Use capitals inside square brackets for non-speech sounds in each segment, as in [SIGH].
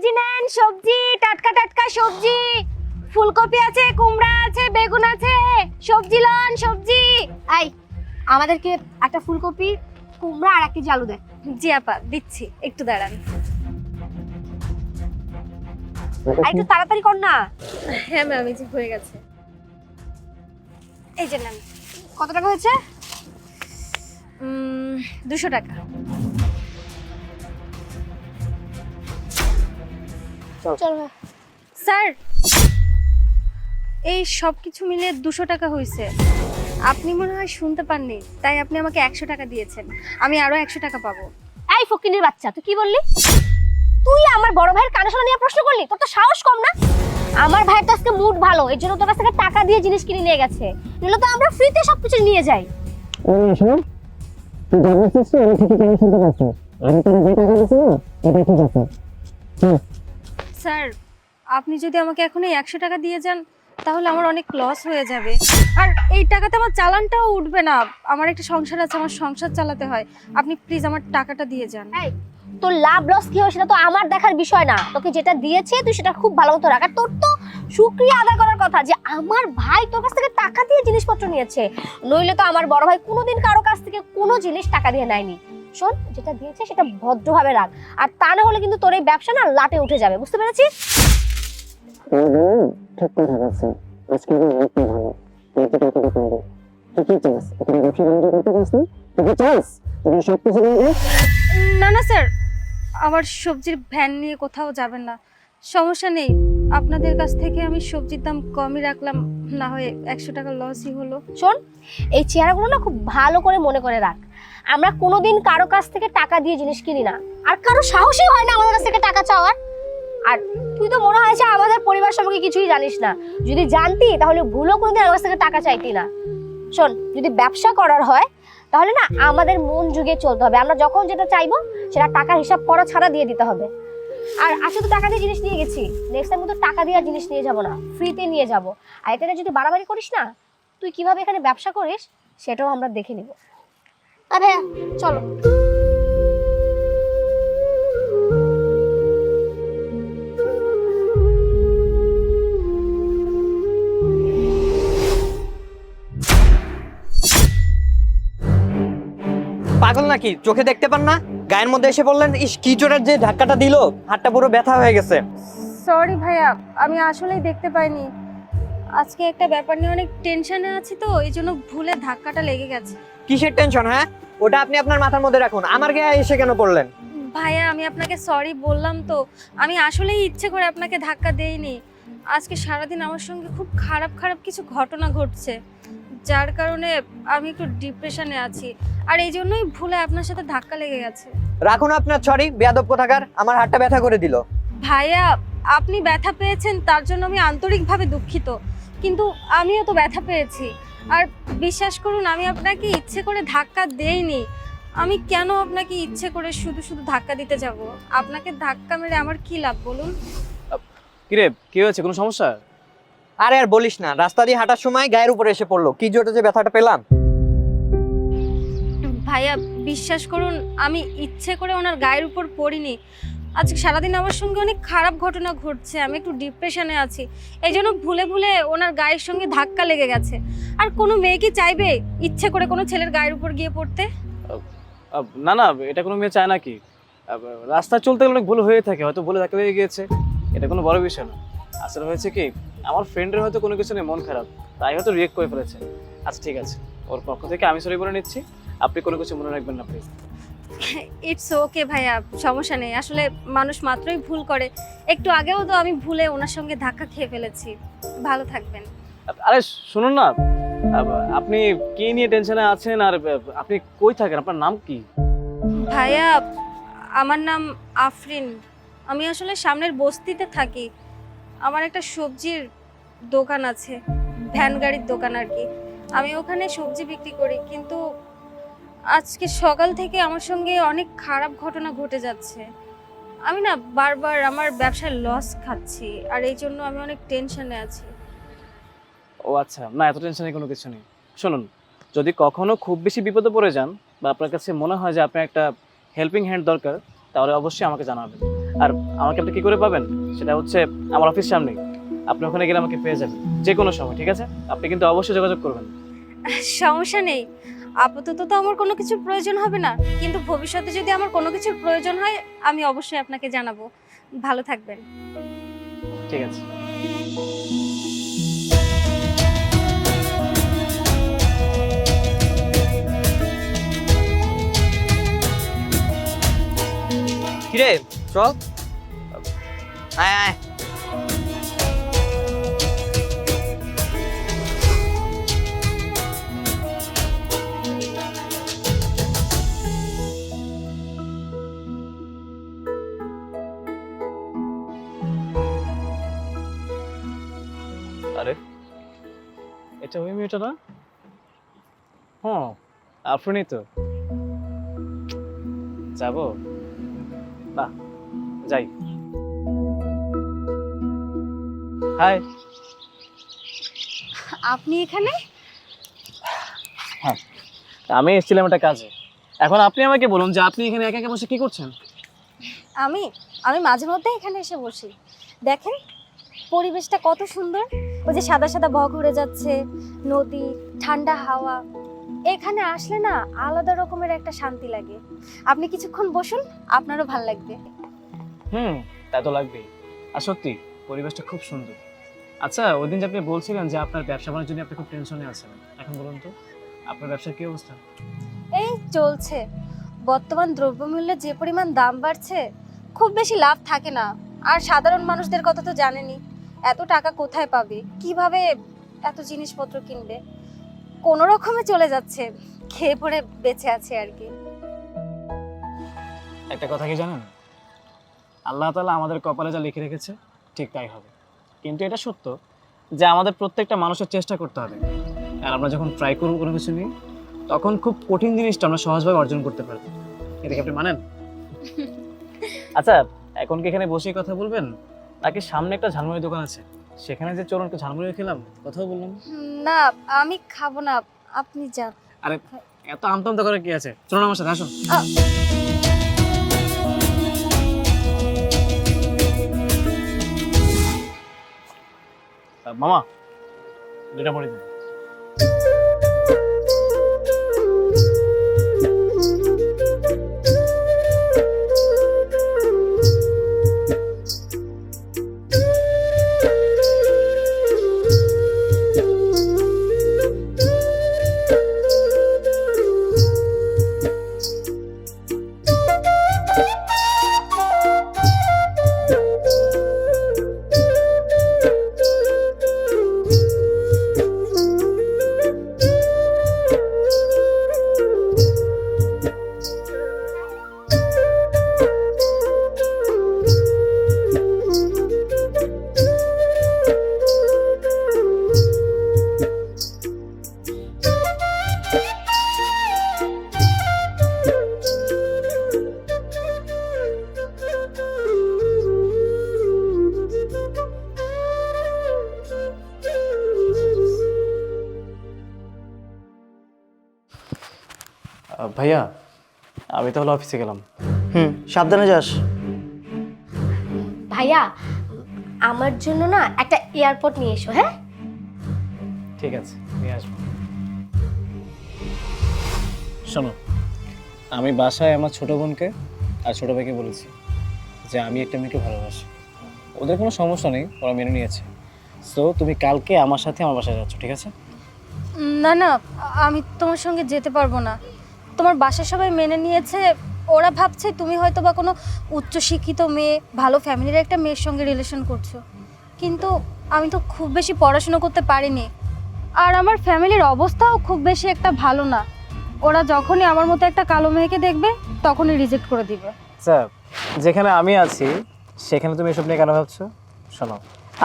সবজি নেন সবজি টাটকা টাটকা সবজি। ফুলকপি আছে কুমড়া আছে বেগুন আছে। সবজি লন সবজি। আই আমাদেরকে একটা ফুলকপি কুমড়া আর এক কেজি আলু দেয় জি আপা দিচ্ছি। একটু দাঁড়ান। আর একটু তাড়াতাড়ি কর না। হ্যাঁ ম্যাম এই যে হয়ে গেছে। এই যে নেন। কত টাকা হয়েছে? দুশো টাকা। স্যার এই সব কিছু মিলে দুশো টাকা হয়েছে আপনি মনে হয় শুনতে পাননি তাই আপনি আমাকে একশো টাকা দিয়েছেন। আমি আরও একশো টাকা পাবো। এই ফকিনের বাচ্চা তুই কি বললি? তুই আমার বড় ভাইয়ের কানে শোনা নিয়ে প্রশ্ন করলি? তোর তো সাহস কম না? আমার ভাইয়ের তো আজকে মুড ভালো এর জন্য তোর কাছ থেকে টাকা দিয়ে জিনিস কিনে নিয়ে গেছে। নইলে তো আমরা ফ্রিতে সবকিছু নিয়ে যাই। ওরে শোন। তুই জানিস তো আমি ঠিকই কেন শুনতে পাচ্ছি? আমি তোর যে টাকা না? এটা ঠিক আছে। চল স্যার, আপনি যদি আমাকে এখন এই একশো টাকা দিয়ে যান, তাহলে আমার অনেক লস হয়ে যাবে। আর এই টাকাতে আমার চালানটাও উঠবে না। আমার একটা সংসার আছে, আমার সংসার চালাতে হয়। আপনি প্লিজ আমার টাকাটা দিয়ে যান। তোর লাভ লস কি হয় সেটা তো আমার দেখার বিষয় না। তোকে যেটা দিয়েছে, তুই সেটা খুব ভালো মতো রাখ। আর তোর তো শুক্রিয়া আদায় করার কথা যে আমার ভাই তোর কাছ থেকে টাকা দিয়ে জিনিসপত্র নিয়েছে। নইলে তো আমার বড় ভাই কোনোদিন কারও কাছ থেকে কোনো জিনিস টাকা দিয়ে নেয়নি। শোন যেটা দিয়েছে সেটা ভদ্রভাবে রাখ। আর তা না হলে কিন্তু তোর এই ব্যবসা না লাটে উঠে যাবে বুঝতে পেরেছিস? ঠিক কথা বলছে। আজকে আমার মুডটা ভালো তো টাকা দিতে পারবি তুই কি চাস? এখানে ব্যবসা বাণিজ্য করতে চাস না? তুই কি চাস? তুই সব কিছু নিয়ে না না স্যার। আমার সবজির ভ্যান নিয়ে কোথাও যাবেন না। সমস্যা নেই। আপনাদের কাছ থেকে আমি সবজির দাম কমই রাখলাম। না হয়ে একশো টাকা লসই হলো। শোন এই চেহারাগুলো না খুব ভালো করে মনে করে রাখ। আমরা কোনোদিন কারও কাছ থেকে টাকা দিয়ে জিনিস কিনি না। আর কারও সাহসই হয় না আমাদের কাছ থেকে টাকা চাওয়ার। আর তুই তো মনে হয় যে আমাদের পরিবার সম্পর্কে কিছুই জানিস না। যদি জানতি, তাহলে ভুলও কোনোদিন আমার কাছ থেকে টাকা চাইতি না। শোন, যদি ব্যবসা করার হয়, তাহলে না আমাদের মন যুগে চলতে হবে। আমরা যখন যেটা চাইব, সেটা টাকা হিসাব করা ছাড়া দিয়ে দিতে হবে। আর আজকে তো টাকা দিয়ে জিনিস নিয়ে গেছি। নেক্সট টাইম তো টাকা দিয়ে জিনিস নিয়ে যাব না। ফ্রিতে নিয়ে যাব। আর এটা যদি বাড়াবাড়ি করিস না, তুই কীভাবে এখানে ব্যবসা করিস, সেটাও আমরা দেখে নিব। আর ভাইয়া চলো। পাগল নাকি? চোখে দেখতে পান না? গায়ের মধ্যে এসে বললেন ইস কি জোরের যে ধাক্কাটা দিল? হাতটা পুরো ব্যথা হয়ে গেছে। সরি ভাইয়া আমি আসলেই দেখতে পাইনি। আজকে একটা ব্যাপার নিয়ে অনেক টেনশনে আছি তো এই জন্য ভুলে ধাক্কাটা লেগে গেছে। কিসের টেনশন হ্যাঁ? ওটা আপনি আপনার মাথার মধ্যে রাখুন। আমার গায়ে এসে কেন পড়লেন? ভাইয়া আমি আপনাকে সরি বললাম তো। আমি আসলেই ইচ্ছে করে আপনাকে ধাক্কা দেইনি। আজকে সারাদিন আমার সঙ্গে খুব খারাপ খারাপ কিছু ঘটনা ঘটছে। যার কারণে আমি একটু ডিপ্রেশনে আছি। আর এই জন্যই ভুলে আপনার সাথে ধাক্কা লেগে গেছে। রাখুন আপনার সরি বেয়াদব কোথাকার? আমার হাতটা ব্যথা করে দিল। ভাইয়া আপনি ব্যথা পেয়েছেন তার জন্য আমি আন্তরিকভাবে দুঃখিত। কিন্তু আমিও তো ব্যথা পেয়েছি। আর বিশ্বাস করুন আমি আপনাকে ইচ্ছে করে ধাক্কা দেইনি। আমি কেন আপনাকে ইচ্ছে করে শুধু শুধু ধাক্কা দিতে যাব? আপনাকে ধাক্কা মেরে আমার কি লাভ বলুন? কিরে কি হয়েছে? কোনো সমস্যা? আরে আর বলিস না রাস্তা দিয়ে হাঁটার সময় গায়ের উপরে এসে পড়ল। কি জোরে যে ব্যথাটা পেলাম। ভাইয়া বিশ্বাস করুন আমি ইচ্ছে করে ওনার গায়ের উপর পড়িনি। আজকে সারাদিন আমার সঙ্গে অনেক খারাপ ঘটনা ঘটছে, আমি একটু ডিপ্রেশনে আছি। এই জন্য ভুলে ভুলে ওনার গায়ের সঙ্গে ধাক্কা লেগে গেছে। আর কোনো মেয়ে কি চাইবে ইচ্ছে করে কোনো ছেলের গায়ের উপর গিয়ে পড়তে? না না, এটা কোনো মেয়ে চায় না কি? রাস্তা চলতে গেলে অনেক ভুল হয়ে থাকে, হয়তো ভুলে ধাক্কা লেগে গিয়েছে। এটা কোনো বড় বিষয় না। আসলে হয়েছে কি, আমার ফ্রেন্ডের হয়তো কোনো কিছু নিয়ে মন খারাপ, তাই হয়তো রিয়েক্ট করে ফেলেছে। আচ্ছা ঠিক আছে। ওর পক্ষ থেকে আমি সরি বলে নিচ্ছি। আপনি কোনো কিছু মনে রাখবেন না প্লিজ ইটস ওকে ভাইয়া সমস্যা নেই। আসলে মানুষ মাত্রই ভুল করে। একটু আগেও তো আমি ভুলে ওনার সঙ্গে ধাক্কা খেয়ে ফেলেছি। ভালো থাকবেন। আরে শুনুন না। আপনি কি নিয়ে টেনশনে আছেন আর আপনি কই থাকেন? আপনার নাম কি? ভাইয়া আমার নাম আফরিন। আমি আসলে সামনের বস্তিতে থাকি। আমার একটা সবজির দোকান আছে। ভ্যান গাড়ির দোকান আর কি। আমি ওখানে সবজি বিক্রি করি কিন্তু আজকে সকাল থেকে আমার সঙ্গে অনেক খারাপ ঘটনা ঘটে যাচ্ছে। আমি না বারবার আমার ব্যবসায় লস খাচ্ছি আর এই জন্য আমি অনেক টেনশনে আছি। ও আচ্ছা না এত টেনশনের কোনো কিছু নেই। শুনুন যদি কখনো খুব বেশি বিপদে পড়ে যান বা আপনার কাছে মনে হয় যে আপনার একটা হেল্পিং হ্যান্ড দরকার তাহলে অবশ্যই আমাকে জানাবেন। আর আমাকে আপনি কি করে পাবেন? সেটা হচ্ছে আমার অফিস সামনেই। আপনি ওখানে গেলে আমাকে পেয়ে যাবেন। যে কোনো সময় ঠিক আছে? আপনি কিন্তু অবশ্যই যোগাযোগ করবেন। সমস্যা নেই। আপাতত তো আমার কোনো কিছুর প্রয়োজন হবে না। কিন্তু ভবিষ্যতে যদি আমার কোনো কিছুর প্রয়োজন হয় আমি অবশ্যই আপনাকে জানাব। ভালো থাকবেন। ঠিক আছে। কিরে চল। আয় আয়। আরে। এটা ওই মেয়েটা না? হ্যাঁ আপনি তো। যাব? না যাই। হাই। আপনি এখানে? আমি এসেছিলাম একটা কাজে। এখন আপনি আমাকে বলুন যে আপনি এখানে একা একা বসে কি করছেন? আমি আমি মাঝে মধ্যে এখানে এসে বসি। দেখেন পরিবেশটা কত সুন্দর। ওই যে সাদা সাদা বক উড়ে যাচ্ছে নদী ঠান্ডা হাওয়া। এখানে আসলে না আলাদা রকমের একটা শান্তি লাগে। আপনি কিছুক্ষণ বসুন আপনারও ভালো লাগবে। হুম তা তো লাগবেই। আর সত্যি পরিবেশটা খুব সুন্দর। আচ্ছা ওই দিন যে আপনি বলছিলেন যে আপনার ব্যবসা বাণিজ্য নিয়ে আপনি খুব টেনশনে আছেন এখন বলুন তো আপনার ব্যবসার কি অবস্থা? এই চলছে। বর্তমান দ্রব্যমূল্যের যে পরিমাণ দাম বাড়ছে খুব বেশি লাভ থাকে না। আর সাধারণ মানুষদের কথা তো জানেনই। এত টাকা কোথায় পাবে? কীভাবে এত জিনিসপত্র কিনবে? কোনো রকমে চলে যাচ্ছে খেয়ে পড়ে বেঁচে আছে আর কি। একটা কথা কি জানেন? আল্লাহ তালা আমাদের কপালে যা লিখে রেখেছে ঠিক তাই হবে। কিন্তু এটা সত্য যে আমাদের প্রত্যেকটা মানুষের চেষ্টা করতে হবে। আর আমরা যখন ট্রাই করব কোনো কিছু নিয়ে তখন খুব কঠিন জিনিসটা আমরা সহজভাবে অর্জন করতে পারব। এটা কি আপনি মানেন? [LAUGHS] আচ্ছা এখন কি এখানে বসে কথা বলবেন? নাকি সামনে একটা ঝালমুড়ির দোকান আছে। সেখানে যে চলুন একটু ঝালমুড়ি খেলাম কথাও বললাম। না আমি খাব না আপনি যান। আরে এত আমতামতা করে কি আছে? চলুন আমার সাথে আসুন। মামা দুটা পড়ে দিন ভাইয়া আমি তাহলে অফিসে গেলাম। হুম সাবধানে যাস। ভাইয়া আমার জন্য না একটা এয়ারপোর্ট নিয়ে এসো হ্যাঁ? ঠিক আছে নিয়ে আসব। শোনো আমি বাসায় আমার ছোট বোনকে আর ছোট ভাইকে বলেছি যে আমি একটা মেয়েকে ভালোবাসি। ওদের কোনো সমস্যা নেই ওরা মেনে নিয়েছে। সো তুমি কালকে আমার সাথে আমার বাসায় যাচ্ছ ঠিক আছে? না না আমি তোমার সঙ্গে যেতে পারব না। তোমার বাসার সবাই মেনে নিয়েছে, ওরা ভাবছে তুমি হয়তো বা কোনো উচ্চশিক্ষিত মেয়ে, ভালো ফ্যামিলির একটা মেয়ের সঙ্গে রিলেশন করছ। কিন্তু আমি তো খুব বেশি পড়াশুনো করতে পারিনি। আর আমার ফ্যামিলির অবস্থাও খুব বেশি একটা ভালো না। ওরা যখনই আমার মতো একটা কালো মেয়েকে দেখবে, তখনই রিজেক্ট করে দিবে। স্যার যেখানে আমি আছি, সেখানে তুমি এসব নিয়ে কেন ভাবছ? শোনো,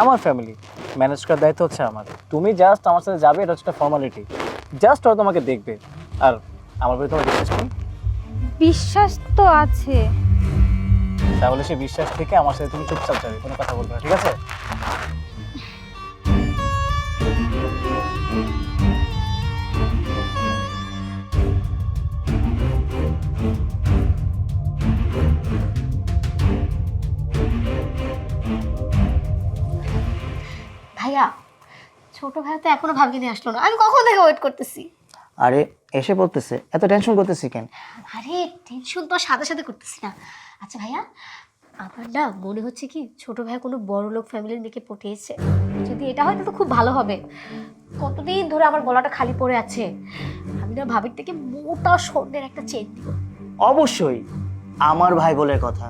আমার ফ্যামিলি ম্যানেজ করার দায়িত্ব হচ্ছে আমার তুমি জাস্ট আমার সাথে যাবে, এটা হচ্ছে একটা ফর্মালিটি জাস্ট ওরা তোমাকে দেখবে। আর আমার প্রতি তোমার বিশ্বাস নেই? বিশ্বাস তো আছে। তাহলে সে বিশ্বাস থেকে আমার সাথে তুমি চুপচাপ যাবে কোনো কথা বলবে না ঠিক আছে? ভাইয়া ছোট ভাইয়া তো এখনও ভাবিনি আসলো না। আমি কখন থেকে ওয়েট করতেছি? আরে এসে পড়তেছে এত টেনশন করতেছি কেন? আরে টেনশন তো সাথে সাথে করতেছি না। আচ্ছা ভাইয়া আমার না মনে হচ্ছে কি ছোট ভাইয়া কোনো বড় লোক ফ্যামিলির মেয়েকে পটিয়েছে। যদি এটা হয় তো খুব ভালো হবে। কতদিন ধরে আমার গলাটা খালি পড়ে আছে। আমি না ভাবির থেকে মোটা স্বর্ণের একটা চেন দিব। অবশ্যই আমার ভাই বলে কথা।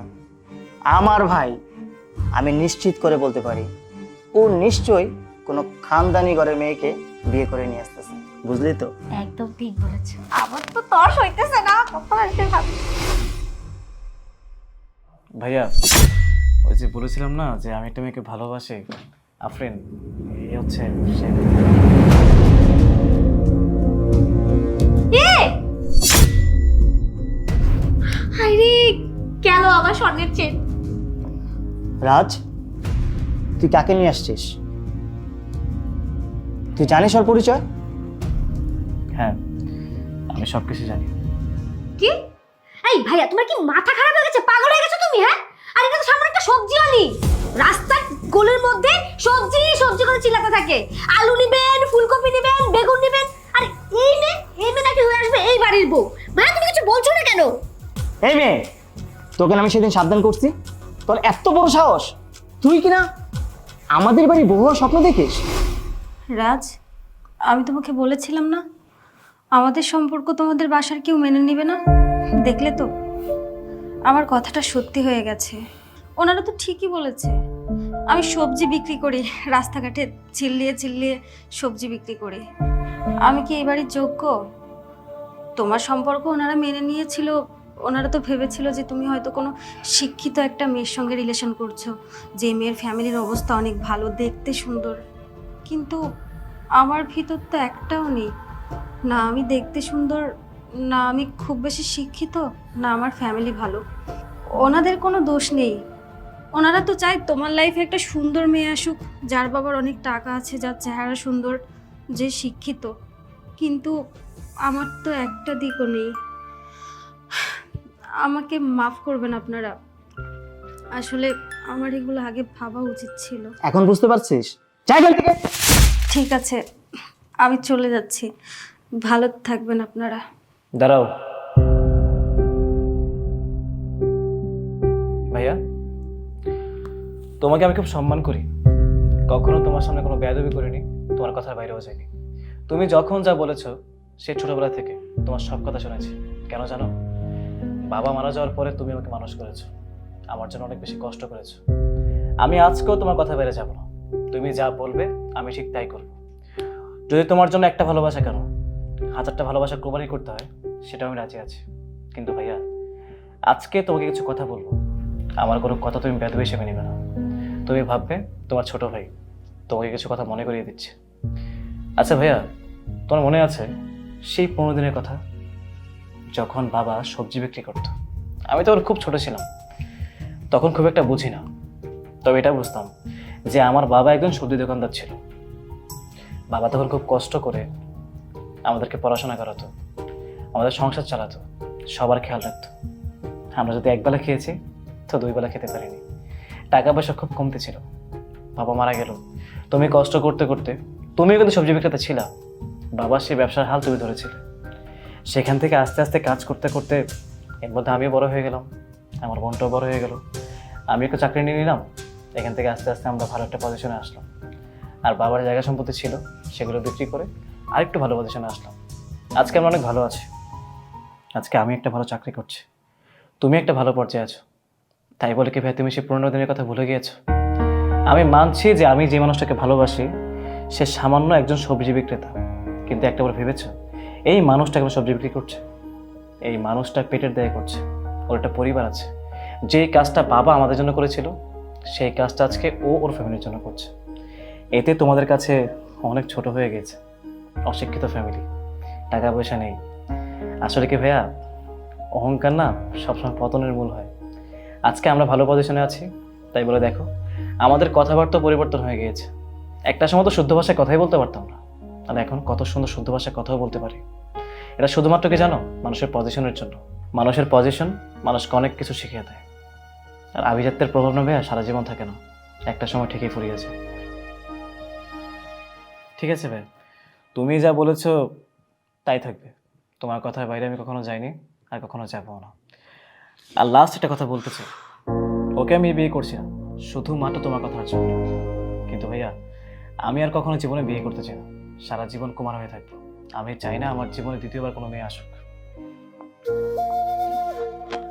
আমার ভাই আমি নিশ্চিত করে বলতে পারি ও নিশ্চয়ই কোনো খানদানি ঘরের মেয়েকে বিয়ে করে নিয়ে আসতেছে। বুঝলি তো? একদম ঠিক বলেছে। আমার তো তর্স হইতেছে না কখন আসবে ভাবি ভাইয়া ওই যে বলেছিলাম না যে আমি একটা মেয়েকে ভালোবাসি আফরিন এই হচ্ছে সে। আরে গেল আমার স্বর্ণের চেন। রাজ তুই কাকে নিয়ে আসছিস? তুই জানিস ওর পরিচয়? হ্যাঁ আমি সব কিছু জানি। কি? এই ভাইয়া তোমার কি মাথা খারাপ হয়ে গেছে? পাগল হয়ে গেছো তুমি হ্যাঁ? আর এটা তো সামনে একটা সবজি আলি রাস্তার গোলের মধ্যে সবজি সবজি করে চিল্লাতে থাকে। আলু নিবেন ফুলকপি নিবেন বেগুন নিবেন আর এই নে এই মেয়ে নাকি হয়ে আসবে এই বাড়ির বউ। ভাইয়া তুমি কিছু বলছো না কেন? এই মেয়ে তোকে না আমি সেদিন সাবধান করছি। তোর এত বড় সাহস। তুই কিনা আমাদের বাড়ি বহু স্বপ্ন দেখিস? রাজ আমি তোমাকে বলেছিলাম না? আমাদের সম্পর্ক তোমাদের বাসার কেউ মেনে নেবে না? দেখলে তো। আমার কথাটা সত্যি হয়ে গেছে। ওনারা তো ঠিকই বলেছে। আমি সবজি বিক্রি করি, রাস্তাঘাটে চিল্লিয়ে চিল্লিয়ে সবজি বিক্রি করি। আমি কি এই বাড়ির যোগ্য? তোমার সম্পর্ক ওনারা মেনে নিয়েছিল। ওনারা তো ভেবেছিল যে তুমি হয়তো কোনো শিক্ষিত একটা মেয়ের সঙ্গে রিলেশন করছ। যে মেয়ের ফ্যামিলির অবস্থা অনেক ভালো, দেখতে সুন্দর। কিন্তু আমার ভিতর তো একটাও নেই। না আমি দেখতে সুন্দর না আমি খুব বেশি শিক্ষিত না আমার ফ্যামিলি ভালো। ওনাদের কোনো দোষ নেই। ওনারা তো চায় তোমার লাইফে একটা সুন্দর মেয়ে আসুক যার বাবার অনেক টাকা আছে যার চেহারা সুন্দর যে শিক্ষিত। কিন্তু আমার তো একটা দিকও নেই। আমাকে মাফ করবেন আপনারা। আসলে আমার এগুলো আগে ভাবা উচিত ছিল। এখন বুঝতে পারছিস? ঠিক আছে আমি চলে যাচ্ছি। ভালো থাকবেন আপনারা। দাঁড়াও। ভাইয়া, তোমাকে আমি খুব সম্মান করি। কখনো তোমার সামনে কোনো বেয়াদবি করিনি, তোমার কথার বাইরেও যাইনি। তুমি যখন যা বলেছ, সে ছোটবেলা থেকে তোমার সব কথা শুনেছি। কেন জানো? বাবা মারা যাওয়ার পরে তুমি আমাকে মানুষ করেছ। আমার জন্য অনেক বেশি কষ্ট করেছ। আমি আজকেও তোমার কথা বেড়ে যাব না। তুমি যা বলবে, আমি ঠিক তাই করব। যদি তোমার জন্য একটা ভালোবাসা কেন হাজারটা ভালোবাসা কোরবানি করতে হয় সেটা আমি রাজি আছি। কিন্তু ভাইয়া, আজকে তোমাকে কিছু কথা বলব। আমার কোনো কথা তুমি বেদব হিসেবে নেবে না। তুমি ভাববে, তোমার ছোট ভাই তোমাকে কিছু কথা মনে করিয়ে দিচ্ছে। আচ্ছা ভাইয়া, তোমার মনে আছে সেই পনেরো দিনের কথা? যখন বাবা সবজি বিক্রি করতো। আমি তখন খুব ছোট ছিলাম। তখন খুব একটা বুঝি না। তবে এটা বুঝতাম যে আমার বাবা একজন সবজি দোকানদার ছিল। বাবা তখন খুব কষ্ট করে আমাদেরকে পড়াশোনা করাতো, আমাদের সংসার চালাতো, সবার খেয়াল রাখতো। আমরা যদি একবেলা খেয়েছি, তো দুই বেলা খেতে পারিনি। টাকা পয়সা খুব কমতে ছিল। বাবা মারা গেল। তুমি কষ্ট করতে করতে, তুমিও কিন্তু সবজি বিক্রেতা ছিলা। বাবা সেই ব্যবসার হাল তুমি ধরেছিলে। সেখান থেকে আস্তে আস্তে কাজ করতে করতে এর মধ্যে আমিও বড় হয়ে গেলাম। আমার বোনটাও বড় হয়ে গেল। আমি একটু চাকরি নিয়ে নিলাম। এখান থেকে আস্তে আস্তে আমরা ভালো একটা পজিশনে আসলাম। আর বাবার জায়গা সম্পত্তি ছিল, সেগুলো বিক্রি করে আরেকটু ভালো পজিশনে আসলাম। আজকে আমরা অনেক ভালো আছি। আজকে আমি একটা ভালো চাকরি করছি। তুমি একটা ভালো পর্যায়ে আছো। তাই বলে কি ভাই, তুমি সেই পুরোনো দিনের কথা ভুলে গিয়েছো? আমি মানছি যে আমি যে মানুষটাকে ভালোবাসি, সে সামান্য একজন সবজি বিক্রেতা। কিন্তু একটা বার ভেবেছো? এই মানুষটা কেন সবজি বিক্রি করছে। এই মানুষটা পেটের দায় করছে। ওর একটা পরিবার আছে। যে কাজটা বাবা আমাদের জন্য করেছিল, সেই কাজটা আজকে ও ওর ফ্যামিলির জন্য করছে। এতে তোমাদের কাছে অনেক ছোট হয়ে গেছে। অশিক্ষিত ফ্যামিলি টাকা পয়সা নেই। আসলে কি ভাইয়া? অহংকার না সবসময় পতনের মূল হয়। আজকে আমরা ভালো পজিশনে আছি, তাই বলে দেখো, আমাদের কথাবার্তা পরিবর্তন হয়ে গিয়েছে। একটা সময় তো শুদ্ধ ভাষায় কথাই বলতে পারতাম না। আর এখন কত সুন্দর শুদ্ধ ভাষায় কথাও বলতে পারি? এটা শুধুমাত্র কি জানো? মানুষের পজিশনের জন্য। মানুষের পজিশন মানুষকে অনেক কিছু শিখিয়ে দেয়। আর আভিজাত্যের প্রভাব না ভাইয়া, সারা জীবন থাকে না। একটা সময় ঠিকই ফুরিয়ে ঠিক আছে ভাই তুমি যা বলেছ, তাই থাকবে। তোমার কথার বাইরে আমি কখনো যাইনি আর কখনো যাব না। আর লাস্ট একটা কথা বলতে চাই। ওকে আমি বিয়ে করছি না, শুধুমাত্র তোমার কথার জন্য। কিন্তু ভাইয়া, আমি আর কখনো জীবনে বিয়ে করতে চাই না। সারা জীবন কুমার হয়ে থাকব। আমি চাই না আমার জীবনে দ্বিতীয়বার কোনো মেয়ে আসুক।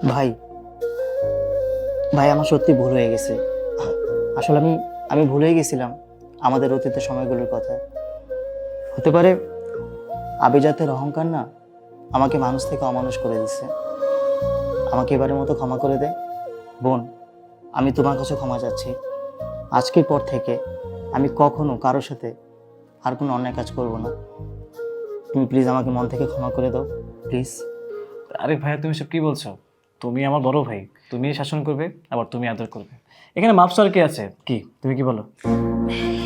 ভাই ভাই, আমার সত্যি ভুল হয়ে গেছে। আসলে আমি আমি ভুলে গেছিলাম আমাদের অতীতের সময়গুলোর কথা। হতে পারে আভিজাতের অহংকার না আমাকে মানুষ থেকে অমানুষ করে দিচ্ছে। আমাকে এবারের মতো ক্ষমা করে দে। বোন, আমি তোমার কাছে ক্ষমা চাচ্ছি। আজকের পর থেকে আমি কখনো কারোর সাথে আর কোনো অন্যায় কাজ করব না। তুমি প্লিজ আমাকে মন থেকে ক্ষমা করে দাও প্লিজ আরে ভাইয়া, তুমি সব কি বলছো? তুমি আমার বড় ভাই। তুমি শাসন করবে, আবার তুমি আদর করবে। এখানে আর কি আছে? কি? তুমি কি বলো?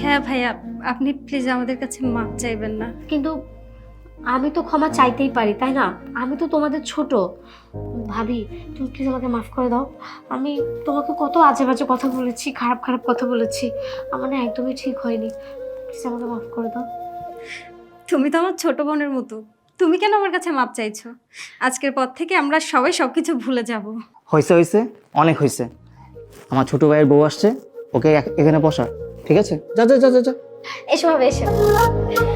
হ্যাঁ ভাইয়া আপনি প্লিজ আমাদের কাছে মাপ চাইবেন না। কিন্তু আমি তো ক্ষমা চাইতেই পারি তাই না? আমি তো তোমাদের ছোট। ভাবি তুমি প্লিজ আমাকে মাফ করে দাও। আমি তোমাকে কত আজে বাজে কথা বলেছি খারাপ খারাপ কথা বলেছি আমার না একদমই ঠিক হয়নি। প্লিজ আমাকে মাফ করে দাও। তুমি তো আমার ছোট বোনের মতো। তুমি কেন আমার কাছে মাপ চাইছো? আজকের পর থেকে আমরা সবাই সব কিছু ভুলে যাব। হয়েছে হয়েছে অনেক হয়েছে আমার ছোট ভাইয়ের বউ আসছে, ওকে এখ- এখানে বসা, ঠিক আছে? যা যা যা যা যা। এসো এসো।